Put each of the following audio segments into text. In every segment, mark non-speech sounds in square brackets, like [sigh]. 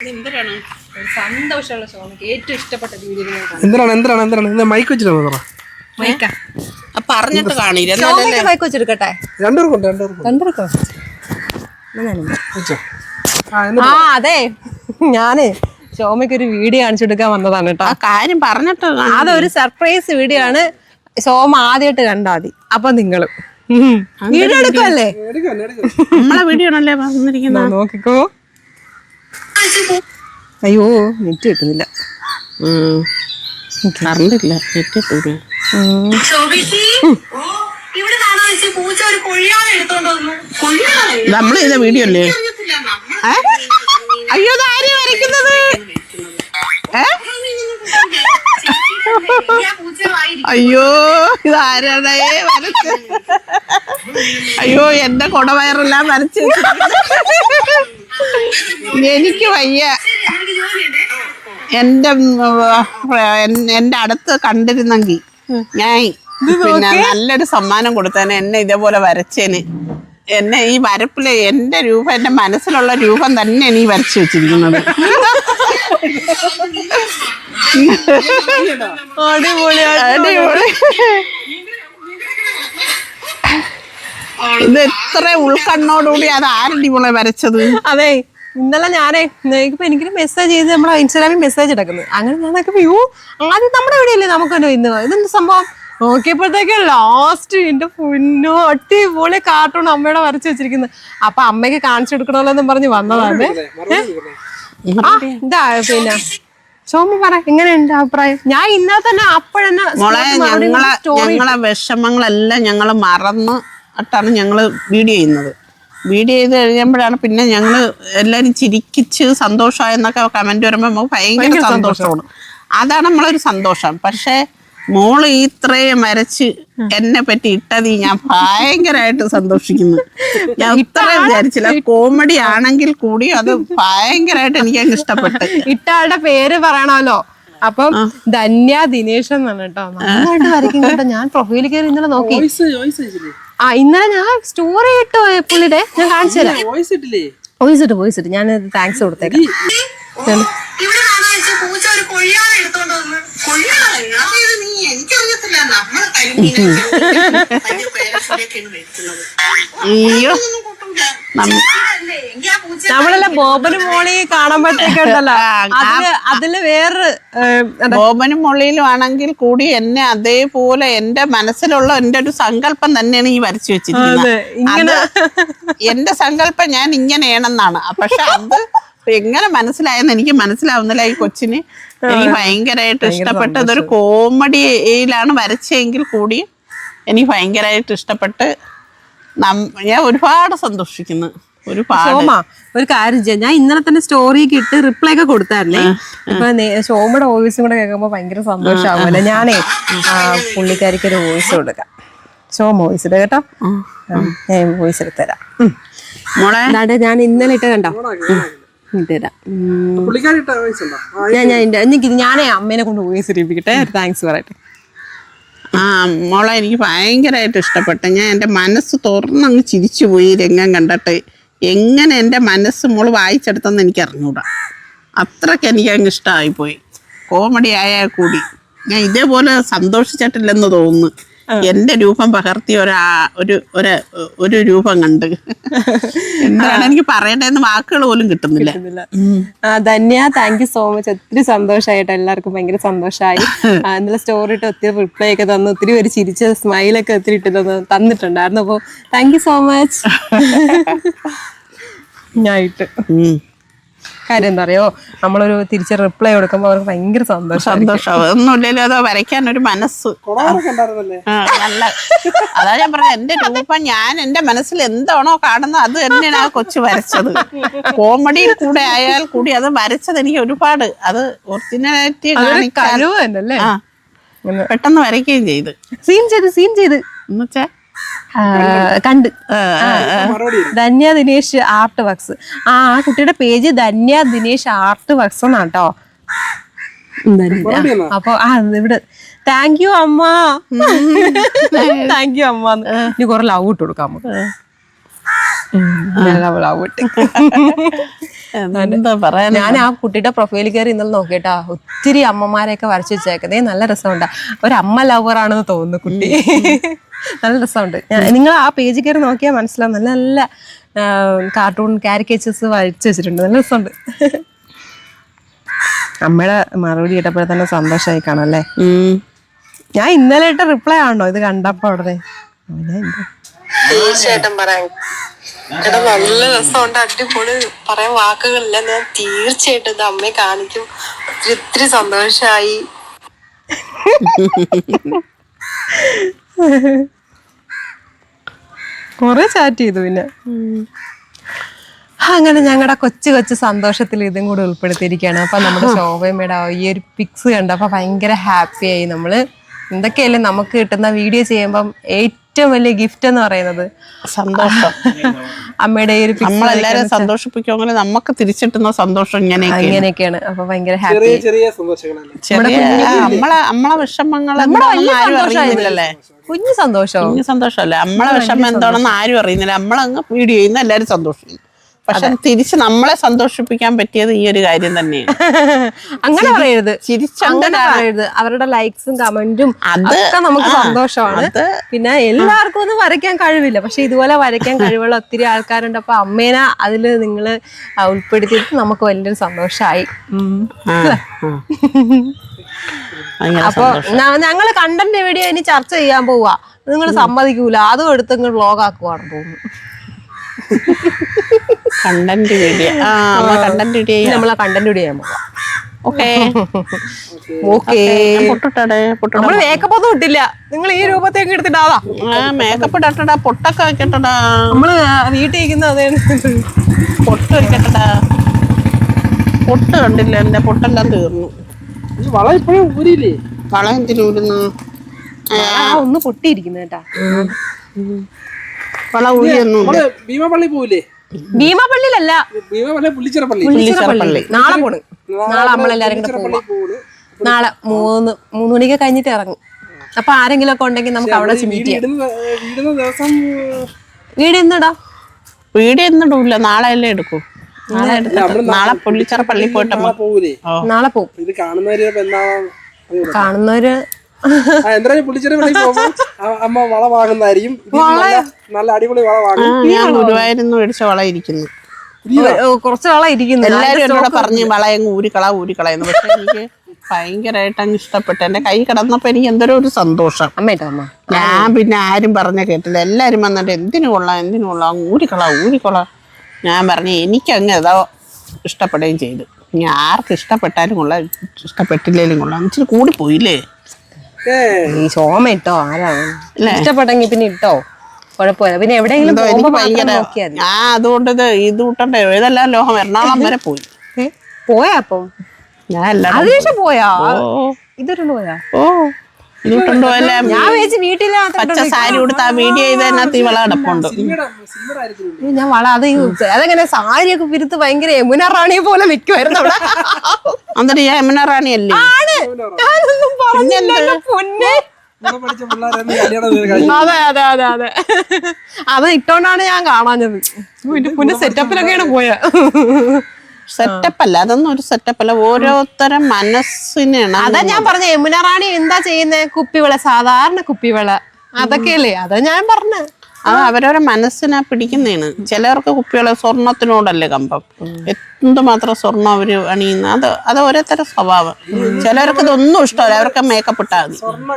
എന്തിനാണ് ഒരു സന്തോഷമുള്ള ഏറ്റവും ഇഷ്ടപ്പെട്ട വീഡിയോ എന്തിനാണ് എന്തിനാണ് എന്തിനാണ്? എന്താ മൈക്ക് വെച്ചിട്ടാണ് പറ? മൈക്ക ആ. പറഞ്ഞിട്ട് കാണില്ല. മൈക്ക് വെച്ചെടുക്കട്ടെ? രണ്ടുപേർക്കും രണ്ടുപേർക്കും? കണ്ടെടുക്കോ വെച്ചോ. ആ അതെ. ഞാൻ സോമയ്ക്ക് ഒരു വീഡിയോ കാണിച്ചെടുക്കാൻ വന്നതാണ് കേട്ടോ. ആ കാര്യം പറഞ്ഞിട്ട് അതൊരു സർപ്രൈസ് വീഡിയോ ആണ്. സോമ ആദ്യമായിട്ട് കണ്ടാ മതി. അപ്പൊ നിങ്ങളും. വീഡിയോ എടുക്കുമല്ലേ എടുക്കാം എടുക്കാം. നമ്മളെ വീഡിയോ ആണല്ലേ നോക്കിക്കോ അയ്യോ നെറ്റ് കിട്ടുന്നില്ല കറണ്ടില്ല എത്തിട്ടൂടെ ഉം. ഇവിടെ കാണാൻ വെച്ച നെറ്റ് കിട്ടുന്നില്ല. കറണ്ടില്ല എടുത്തോണ്ട് വന്നു. നമ്മൾ ചെയ്ത വീഡിയോ അല്ലേ? അയ്യോ ആര് ആരെയാ വരയ്ക്കുന്നത് അയ്യോ ഇത് ആരാടേ വരച്ച്. അയ്യോ എന്റെ കൊടവയറെല്ലാം വരച്ച്. എനിക്ക് വയ്യ. എന്റെ എന്റെ എന്റെ എന്റെ അടുത്ത് കണ്ടിരുന്നെങ്കിൽ ഞാൻ പിന്നെ നല്ലൊരു സമ്മാനം കൊടുത്തേനെ എന്നെ ഇതേപോലെ വരച്ചേന്. എന്നെ ഈ വരപ്പിലെ എന്റെ രൂപം എന്റെ മനസ്സിലുള്ള രൂപം തന്നെയാണ് ഈ വരച്ചു വെച്ചിരിക്കുന്നത്. അടിപൊളി. ഇത് എത്ര ഉൾക്കണ്ണോടുകൂടി അത് ആരുടെ മോളെ വരച്ചത്? അതെ ഇന്നലെ ഞാനേ ഇപ്പൊ എനിക്കൊരു മെസ്സേജ് ചെയ്ത് നമ്മളെ ഇൻസ്റ്റാഗ്രാമിൽ മെസ്സേജ് ഇടക്കുന്നത് അങ്ങനെ ഞാൻ വ്യൂ യോ ആദ്യം നമ്മുടെ വീഡിയോല്ലേ നമുക്ക് തന്നെ ഇന്ന് ഇതെന്ത് സംഭവം? നോക്കിയപ്പോഴത്തേക്ക് ലാസ്റ്റ് എന്റെ പൊന്നോ അടിപൊളി കാർട്ടൂൺ അമ്മയുടെ വരച്ച് വെച്ചിരിക്കുന്നത്. അപ്പൊ അമ്മയ്ക്ക് കാണിച്ചു കൊടുക്കണമല്ലോ എന്നും പറഞ്ഞ് വന്നതാണ്. ഇതാ പിന്നെ. സോമ പറ എങ്ങനെയുണ്ട് അഭിപ്രായം? ഞാൻ ഇന്നലെ തന്നെ അപ്പോഴെന്നെ ഞങ്ങളെ ഞങ്ങളെ വിഷമങ്ങളെല്ലാം ഞങ്ങൾ മറന്ന് ഞങ്ങൾ ഞങ്ങൾ വീഡിയോ ചെയ്യുന്നത്. വീഡിയോ ചെയ്ത് കഴിയുമ്പോഴാണ് പിന്നെ ഞങ്ങൾ എല്ലാവരും ചിരിക്കിച്ച് സന്തോഷമായെന്നൊക്കെ കമന്റ് വരുമ്പോൾ നമുക്ക് ഭയങ്കര സന്തോഷമാണ്. അതാണ് നമ്മളൊരു സന്തോഷം. പക്ഷേ മോൾ ഇത്രയും വരച്ച് എന്നെ പറ്റി ഇട്ടത് ഞാൻ ഭയങ്കരമായിട്ട് സന്തോഷിക്കുന്നു. ഞാൻ ഇത്രയും വിചാരിച്ചില്ല. കോമഡി ആണെങ്കിൽ കൂടി അത് ഭയങ്കരമായിട്ട് എനിക്ക് അങ്ങ് ഇഷ്ടപ്പെട്ടു. ഇട്ട ആളുടെ പേര് പറയണമല്ലോ. അപ്പം ധന്യ ദിനേശ് എന്നാണ് കേട്ടോ. നന്നായിട്ട് വരയ്ക്കും കേട്ടോ. ഞാൻ പ്രൊഫൈലിൽ കയറി ഇന്നലെ നോക്കി. വോയിസ് വോയിസ് അയച്ചില്ലേ ആ ഇന്നലെ ഞാൻ സ്റ്റോറി ഇട്ടു പുള്ളിയുടെ ഞാൻ കാണിച്ചു തരാം. വോയിസ് ഇട്ട് വോയിസ് ഇട്ട്. ഞാൻ താങ്ക്സ് കൊടുത്തേക്കാം. ഇവിടെ കാണാൻ വെച്ച പൂച്ച ഒരു കൊഴിയാതെ എടുത്തോണ്ട് വന്നു. കൊഴിയാതെ അത് നീ എനിക്കറിയത്തില്ല. നമ്മൾ അയ്യോ. നമ്മളെല്ലാം ബോബനും മോളി കാണാൻ അതിൽ അതിൽ വേറെ ബോബനും മോളിയിലും ആണെങ്കിൽ കൂടി എന്നെ അതേപോലെ എന്റെ മനസ്സിലുള്ള എന്റെ ഒരു സങ്കല്പം തന്നെയാണ് ഈ വരച്ചു വെച്ചിരിക്കുന്നത്. അതെ, ഇങ്ങനെ അത് എന്റെ സങ്കല്പം ഞാൻ ഇങ്ങനെയാണെന്നാണ്. പക്ഷെ അത് എങ്ങനെ മനസ്സിലായെന്ന് എനിക്ക് മനസ്സിലാവുന്നില്ല ഈ കൊച്ചിന്. എനിക്ക് ഭയങ്കരമായിട്ട് ഇഷ്ടപ്പെട്ട് ഇതൊരു കോമഡിയിലാണ് വരച്ചെങ്കിൽ കൂടി എനിക്ക് ഭയങ്കരമായിട്ട് ഇഷ്ടപ്പെട്ട് ഞാൻ ഒരുപാട് സന്തോഷിക്കുന്നു. സോമ ഒരു കാര്യം ചെയ്യാം. ഞാൻ ഇന്നലെ തന്നെ സ്റ്റോറിക്ക് ഇട്ട് റിപ്ലൈ ഒക്കെ കൊടുത്തായിരുന്നേ. ഇപ്പൊ സോമയുടെ വോയിസും കൂടെ കേൾക്കുമ്പോ ഭയങ്കര സന്തോഷമാവുമല്ലോ. ഞാനേ പുള്ളിക്കാരിക്ക് ഒരു വോയിസ് കൊടുക്കാം. സോമ വോയിസ് ഇട കേട്ടോ. ഞാൻ വോയിസ് എടുത്തരാം. ഞാൻ ഇന്നലെ ഇട്ട് കണ്ടോ? ഞാൻ ഞാൻ എനിക്ക് ഞാനേ അമ്മേനെ കൊണ്ട് വോയിസ് ഇരിപ്പിക്കട്ടെ താങ്ക്സ് പറയട്ടെ ആ മോളെ എനിക്ക് ഭയങ്കരമായിട്ട് ഇഷ്ടപ്പെട്ടു. ഞാൻ എന്റെ മനസ്സ് തുറന്നങ്ങ് ചിരിച്ചു പോയി രംഗം കണ്ടിട്ട്. എങ്ങനെ എന്റെ മനസ്സ് മോൾ വായിച്ചെടുത്തെന്ന് എനിക്ക് അറിഞ്ഞൂടാ. അത്രയ്ക്ക് എനിക്ക് അങ്ങ് ഇഷ്ടമായി പോയി കോമഡി ആയാൽ കൂടി. ഞാൻ ഇതേപോലെ സന്തോഷിച്ചിട്ടില്ലെന്ന് തോന്നുന്നു. എന്റെ രൂപം പകർത്തിയ ഒരാ ഒരു ഒരു ഒരു രൂപം കണ്ട്. എന്താണ് എനിക്ക് പറയണ്ടെന്ന് വാക്കുകൾ പോലും കിട്ടുന്നില്ല. Dhanya thank you so much ഒത്തിരി സന്തോഷമായിട്ട് എല്ലാവർക്കും ഭയങ്കര സന്തോഷമായി എന്നുള്ള സ്റ്റോറി ഇട്ട് ഒത്തിരി റിപ്ലൈ ഒക്കെ തന്നു. ഒത്തിരി ഒരു ചിരിച്ച സ്മൈലൊക്കെ ഒത്തിരി ഇട്ട് തന്നു തന്നിട്ടുണ്ടായിരുന്നു. അപ്പോൾ താങ്ക് യു സോ മച്ച് ഉം. കാര്യം എന്താ അറിയോ? നമ്മളൊരു തിരിച്ച് റിപ്ലൈ കൊടുക്കുമ്പോൾ അവർക്ക് ഭയങ്കര സന്തോഷം സന്തോഷം ഒന്നുമില്ലല്ലോ അതോ വരയ്ക്കാൻ ഒരു മനസ്സ്. നല്ല അതാ ഞാൻ പറഞ്ഞത് എന്റെ രൂപ ഞാൻ എന്റെ മനസ്സിൽ എന്താണോ കാണുന്നത് അത് തന്നെയാണ് ആ കൊച്ചു വരച്ചത്. കോമഡി കൂടെ ആയാൽ കൂടി അത് വരച്ചത് എനിക്ക് ഒരുപാട്. അത് ഒറിജിനാലിറ്റി കാണിക്കാൻ കഴിവ് തന്നെ അല്ലേ പെട്ടെന്ന് വരയ്ക്കുകയും ചെയ്ത്. സീൻ ചെയ്ത് സീൻ ചെയ്ത്. എന്നുവെച്ചാ കണ്ട്. Dhanya Dinesh art works. ആ ആ കുട്ടിയുടെ page Dhanya Dinesh art works എന്നാട്ടോ? അപ്പൊ ആ ഇവിടെ. താങ്ക് യു അമ്മ. താങ്ക് യു അമ്മ. ഇനി കുറെ ലവ് ഇട്ട് കൊടുക്കാം നമുക്ക്. ലവ് ഇട്ട്. ഞാൻ ആ കുട്ടിയുടെ പ്രൊഫൈൽ കയറി ഇന്നലെ നോക്കിട്ടാ ഒത്തിരി അമ്മമാരെയൊക്കെ വരച്ചു വെച്ചേക്കുന്നേ. നല്ല രസമുണ്ടാ. ഒരു അമ്മ ലവർ ആണെന്ന് തോന്നുന്നു കുട്ടി. നല്ല രസമുണ്ട്. നിങ്ങൾ ആ പേജ് കയറി നോക്കിയാൽ മനസ്സിലാവും. നല്ല നല്ല കാർട്ടൂൺ കാരിക്കേച്ചേഴ്സ് വരച്ചു വെച്ചിട്ടുണ്ട്. നല്ല രസമുണ്ട്. അമ്മയുടെ മറുപടി കേട്ടപ്പോഴെ തന്നെ സന്തോഷമായി കാണും അല്ലേ. ഞാൻ ഇന്നലെ ഇട്ട റിപ്ലൈ ആണോ? ഇത് കണ്ടപ്പോ ഉടനെ എന്ത്? തീർച്ചയായിട്ടും പറയാം എടാ നല്ല രസമുണ്ട്. അടിപൊളി പറയാൻ വാക്കുകളില്ല. ഞാൻ തീർച്ചയായിട്ടും ഇത് അമ്മയെ കാണിക്കും. ഒത്തിരി ഒത്തിരി സന്തോഷമായി [laughs] കുറെ ചാറ്റ് ചെയ്തു പിന്നെ. അങ്ങനെ ഞങ്ങളുടെ കൊച്ചു കൊച്ചു സന്തോഷത്തിൽ ഇതും കൂടെ ഉൾപ്പെടുത്തിയിരിക്കുകയാണ്. അപ്പൊ നമ്മുടെ ശോഭയമ്മയുടെ ഈ ഒരു പിക്സ് കണ്ടപ്പോ ഭയങ്കര ഹാപ്പി ആയി നമ്മൾ. എന്തൊക്കെയല്ലേ നമുക്ക് കിട്ടുന്ന വീഡിയോ ചെയ്യുമ്പം ഏറ്റവും വലിയ ഗിഫ്റ്റ് എന്ന് പറയുന്നത് സന്തോഷം. അമ്മയുടെ ഈ ഒരു നമ്മളെല്ലാരും സന്തോഷിപ്പിക്കുമെങ്കിൽ നമുക്ക് തിരിച്ചിട്ടുന്ന സന്തോഷം ഇങ്ങനെ ഇങ്ങനെയൊക്കെയാണ് അപ്പൊ ഭയങ്കര ഹാപ്പി ചെറിയ ചെറിയ സന്തോഷങ്ങളല്ലേ നമ്മളെ നമ്മളെ വിഷമങ്ങൾ കുഞ്ഞു സന്തോഷം. കുഞ്ഞു സന്തോഷമല്ലേ? നമ്മളെ വിഷമം എന്താണെന്ന് ആരും അറിയുന്നില്ല. നമ്മളങ്ങ് വീഡിയോ ചെയ്യുന്ന എല്ലാരും സന്തോഷിക്കും. പക്ഷെ തിരിച്ച് നമ്മളെ സന്തോഷിപ്പിക്കാൻ പറ്റിയത് ഈ ഒരു കാര്യം തന്നെയാണ്. [laughs] അങ്ങനെ പറയരുത്. അങ്ങനെ പറയരുത്. അവരുടെ ലൈക്സും കമന്റും അത് നമുക്ക് സന്തോഷമാണ്. പിന്നെ എല്ലാവർക്കും ഒന്നും വരയ്ക്കാൻ കഴിവില്ല. പക്ഷെ ഇതുപോലെ വരയ്ക്കാൻ കഴിവുള്ള ഒത്തിരി ആൾക്കാരുണ്ട്. അപ്പൊ അമ്മേനെ അതിൽ നിങ്ങൾ ഉൾപ്പെടുത്തിയിട്ട് നമുക്ക് വലിയൊരു സന്തോഷമായി അപ്പൊ ഞങ്ങൾ കണ്ടന്റ് വീഡിയോ ഇനി ചർച്ച ചെയ്യാൻ പോവാ. നിങ്ങൾ സമ്മതിക്കൂല. അതും എടുത്ത് ബ്ലോഗ് വ്ളോഗ് ആക്കുവാണ് തോന്നുന്നു. [laughs] കണ്ടന്റ് വീഡിയോ ആ അമ്മ കണ്ടന്റ് വീഡിയോ ഇനി നമ്മളെ കണ്ടന്റ് വീഡിയോ ചെയ്യാൻ പോവാം. ഓക്കെ ഓക്കേ പൊട്ടിട്ടടെ നമ്മൾ മേക്കപ്പ് ഒന്നും ഇട്ടില്ല. നിങ്ങൾ ഈ രൂപത്തേക്ക് എടുത്തിട്ടാവാ ആ മേക്കപ്പ് ഇടട്ടടാ. പൊട്ടൊക്കെ വെക്കട്ടടാ. നമ്മൾ വീട്ടിൽ ഇരിക്കുന്ന അതേ പൊട്ട് വെക്കട്ടടാ. പൊട്ട് കണ്ടില്ല. എന്റെ പൊട്ടെല്ലാം തീർന്നു. വള ഇപ്പോഴും ഊരില്ലേ വള എന്തിനൂരുന്നു ആ ഒന്ന് പൊട്ടിയിരിക്കുന്നു കേട്ടാ. വള ഊരിയൊന്നും നമ്മൾ ഭീമപള്ളി പോവില്ലേ? ഭീമാപള്ളിയിലല്ല. ഭീമപള്ളി പുള്ളിച്ചിറപ്പള്ളി. പുള്ളിച്ചിറപ്പള്ളി. നാളെ പോണ്. നാളെ നമ്മളെല്ലാരും കൂടെ പോവാം. പോണ്. നാളെ മൂന്ന് മൂന്ന് മണിക്ക് കഴിഞ്ഞിട്ട് ഇറങ്ങും. അപ്പൊ ആരെങ്കിലും ഒക്കെ ഉണ്ടെങ്കിൽ നമുക്ക് അവിടെ വെച്ച് മീറ്റ് ചെയ്യാം. വീട് നാളെ അല്ലേ എടുക്കൂ. നാളെ പുള്ളിച്ചറ പള്ളി പോയിട്ട് നാളെ പോകും കാണുന്നവര് എന്തായാലും പുള്ളിച്ചേരി അമ്മ വള വാങ്ങുന്നതായിരിക്കും. നല്ല അടിപൊളി വള വാങ്ങും. ഞാൻ ഗുരുവായൂരിന്ന് മേടിച്ച വള ഇരിക്കുന്നു. കുറച്ച് വള ഇരിക്കുന്നു. എല്ലാരും എന്നോട് പറഞ്ഞു വളയങ്ങ് ഊരിക്കള ഊരിക്കളയെന്ന് പക്ഷെ എനിക്ക് ഭയങ്കരമായിട്ട് അങ്ങ് ഇഷ്ടപ്പെട്ടു. എന്റെ കൈ കിടന്നപ്പോ എനിക്ക് എന്തോ ഒരു സന്തോഷം. അമ്മ? ഞാൻ പിന്നെ ആരും പറഞ്ഞ കേട്ടില്ല. എല്ലാരും വന്നിട്ട് എന്തിനു കൊള്ളാം എന്തിനു കൊള്ളാം? ഊരിക്കള ഊരിക്കള ഞാൻ പറഞ്ഞു എനിക്ക് എനിക്കങ്ങ് ഏതോ ഇഷ്ടപ്പെടുകയും ചെയ്തു. ഇനി ആർക്ക് ഇഷ്ടപ്പെട്ടാലും കൊള്ളാം ഇഷ്ടപ്പെട്ടില്ലേലും കൊള്ളാം. ഇച്ചിരി കൂടിപ്പോയില്ലേ ഈ ശോമ ഇട്ടോ ആരാണ് ഇഷ്ടപ്പെട്ടെങ്കിൽ പിന്നെ ഇട്ടോ. കുഴപ്പമില്ല. പിന്നെ എവിടെയെങ്കിലും പോകുമ്പോ ഭയങ്കര ഞാൻ അതുകൊണ്ട് ഇത് ഇത് കൂട്ടണ്ടേ ഏതെല്ലാം ലോഹം? എറണാകുളം വരെ പോയി. പോയാ അപ്പം? ഞാൻ അതിനുശേഷം പോയാ. ഇതൊരു പോയാ? ഓ. വീട്ടിൽ പച്ച സാരി കൊടുത്ത ആ വീഡിയോ ചെയ്തതിനകത്ത് ഈ വള കിടപ്പുണ്ട്. സിനിമയുടെ സിനിമയുടെ ആയിരിക്കും ഞാൻ വള അത് ഈ- അതെങ്ങനെ സാരിയൊക്കെ പിരുത്ത് ഭയങ്കര യമുന റാണിയെ പോലെ നിൽക്കുമായിരുന്നു അവിടെ. എന്നിട്ട് ഞാൻ യമുന റാണി. അല്ലേ ഞാനൊന്നും അതെ അതെ അതെ അതെ. അത് ഇട്ടോണ്ടാണ് ഞാൻ കാണാഞ്ഞത്. പുന്നെ പിന്നെ സെറ്റപ്പിലൊക്കെയാണ് പോയ. സെറ്റപ്പ് അല്ല അതൊന്നും ഒരു സെറ്റപ്പ് അല്ല. ഓരോരുത്തരും മനസ്സിനാണ് അതാ ഞാൻ പറഞ്ഞ യമുന റാണി എന്താ ചെയ്യുന്നേ? കുപ്പിവിള സാധാരണ കുപ്പിവിള. അതൊക്കെയല്ലേ? അതാ ഞാൻ പറഞ്ഞു. അത് അവരവരെ മനസ്സിനാ പിടിക്കുന്നതാണ്. ചിലവർക്ക് കുപ്പികളെ സ്വർണത്തിനോടല്ലേ കമ്പം. എന്തുമാത്രം സ്വർണം അവർ അണിയുന്ന? അത് അത് ഓരോരുത്തരുടെ സ്വഭാവം. ചിലവർക്ക് ഇതൊന്നും ഇഷ്ടമല്ല. അവർക്ക് മേക്കപ്പ് ഇട്ടാൽ മതി. സ്വർണ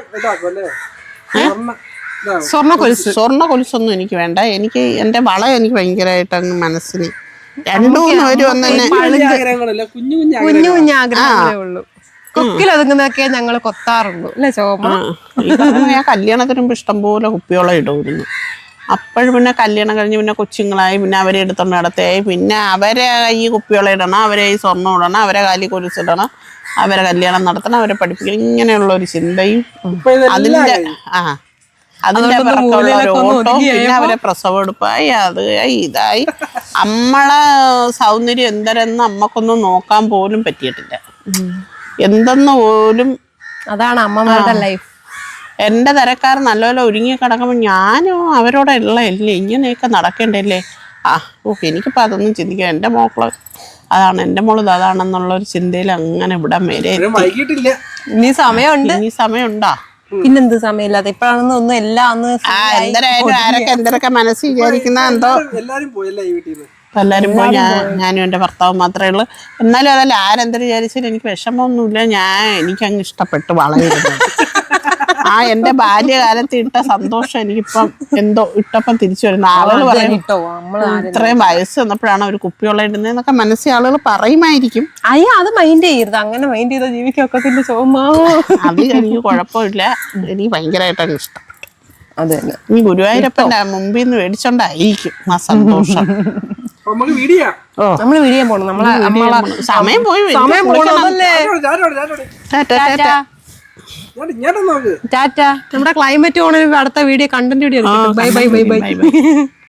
സ്വർണ കൊലുസ് സ്വർണ കൊലുസൊന്നും എനിക്ക് വേണ്ട. എനിക്ക് എന്റെ വള എനിക്ക് ഭയങ്കരമായിട്ട് അങ്ങ് മനസ്സിന്. രണ്ടു മൂന്ന് പേര് വന്ന് എന്നെ വലിയ ആഗ്രഹങ്ങളല്ല? കുഞ്ഞു കുഞ്ഞു ആഗ്രഹങ്ങളേ. ഉള്ളൂ. ഞങ്ങൾ കൊത്താറുള്ളൂ അല്ലേ ചോമ? ഞാൻ കല്യാണത്തിന് മുമ്പ് ഇഷ്ടംപോലെ കുപ്പിയോളം ഇടുമായിരുന്നു. അപ്പോഴും പിന്നെ കല്യാണം കഴിഞ്ഞ് പിന്നെ കൊച്ചുങ്ങളായി പിന്നെ അവരെ എടുത്തോണ്ട് നടത്തിയായി പിന്നെ അവരെ ഈ കുപ്പിയോളം ഇടണം അവരെ ഈ സ്വർണം ഇടണം അവരെ കാലി കുരിച്ചിടണം അവരെ കല്യാണം നടത്തണം അവരെ പഠിപ്പിക്കണം. ഇങ്ങനെയുള്ള ഒരു ചിന്തയും അതിന്റെ ആ അതിന്റെ പുറത്തുള്ള ഒരു ഓട്ടോ പിന്നെ അവരെ പ്രസവം എടുപ്പായി. അത് ഇതായി. നമ്മളെ സൗന്ദര്യം എന്തരെന്ന് അമ്മക്കൊന്നും നോക്കാൻ പോലും പറ്റിയിട്ടില്ല. എന്തെന്ന് പോലും അതാണ് അമ്മമാരുടെ ലൈഫ് എന്റെ തരക്കാർ നല്ലപോലെ ഒരുങ്ങി കിടക്കുമ്പോൾ ഞാനും അവരോടെ ഉള്ളതല്ലേ ഇങ്ങനെയൊക്കെ നടക്കേണ്ടല്ലേ? ആ ഓ എനിക്കിപ്പോൾ അതൊന്നും ചിന്തിക്കാം എന്റെ മോക്കൾ അതാണ് എന്റെ മോൾ അതാണെന്നുള്ള ഒരു ചിന്തയിൽ അങ്ങനെ ഇവിടം വരെ ഇനി സമയമുണ്ട്. ഇനി സമയമുണ്ടാ? പിന്നെന്ത് സമയമില്ലാതെ ഇപ്പഴാണെന്ന് ഒന്നും എല്ലാം ഒന്ന് ആ എന്തരായാലും ആരൊക്കെ എന്തരൊക്കെ മനസ്സിൽ വിചാരിക്കുന്ന എന്തോ? എല്ലാരും പോയല്ലേ ഈ വീട്ടിൽ എല്ലാവരും പോയി. ഞാൻ ഞാനും എന്റെ ഭർത്താവും മാത്രമേ ഉള്ളൂ. എന്നാലും അതല്ല ആരെന്തൊരു വിചാരിച്ചാലും എനിക്ക് വിഷമമൊന്നുമില്ല. ഞാൻ എനിക്കങ്ങ് ഇഷ്ടപ്പെട്ടു വളരുന്നത്. [laughs] ആ എന്റെ ബാല്യകാലത്ത് ഇട്ട സന്തോഷം എനിക്കിപ്പം എന്തോ ഇട്ടപ്പം തിരിച്ചു വരുന്ന. ആളുകൾ പറയും ഇത്രയും വയസ്സ് വന്നപ്പോഴാണ് ഒരു കുപ്പിയുള്ള ഇടുന്നതെന്നൊക്കെ മനസ്സിൽ ആളുകൾ പറയുമായിരിക്കും. അയ്യ അത് മൈൻഡ് ചെയ്യരുത്. അങ്ങനെ മൈൻഡ് ചെയ്ത ജീവിക്കൊക്കെ ജീവിക്കൊക്കത്തിന്റെ ചോമാ അത് എനിക്ക് കുഴപ്പമില്ല. എനിക്ക് ഭയങ്കരമായിട്ടാണ് ഇഷ്ടം. അതെ ഈ ഗുരുവായൂരപ്പന്റെ മുമ്പിൽ നിന്ന് മേടിച്ചോണ്ടായിരിക്കും ആ സന്തോഷം. നമ്മൾ വീടിയാ നമ്മൾ പോണം. നമ്മളെ സമയം പോയി. സമയം കുളിക്കണം. ടാറ്റാ, നമ്മുടെ ക്ലൈമറ്റ് ഓണിന് അടുത്ത video content video bye bye bye, bye.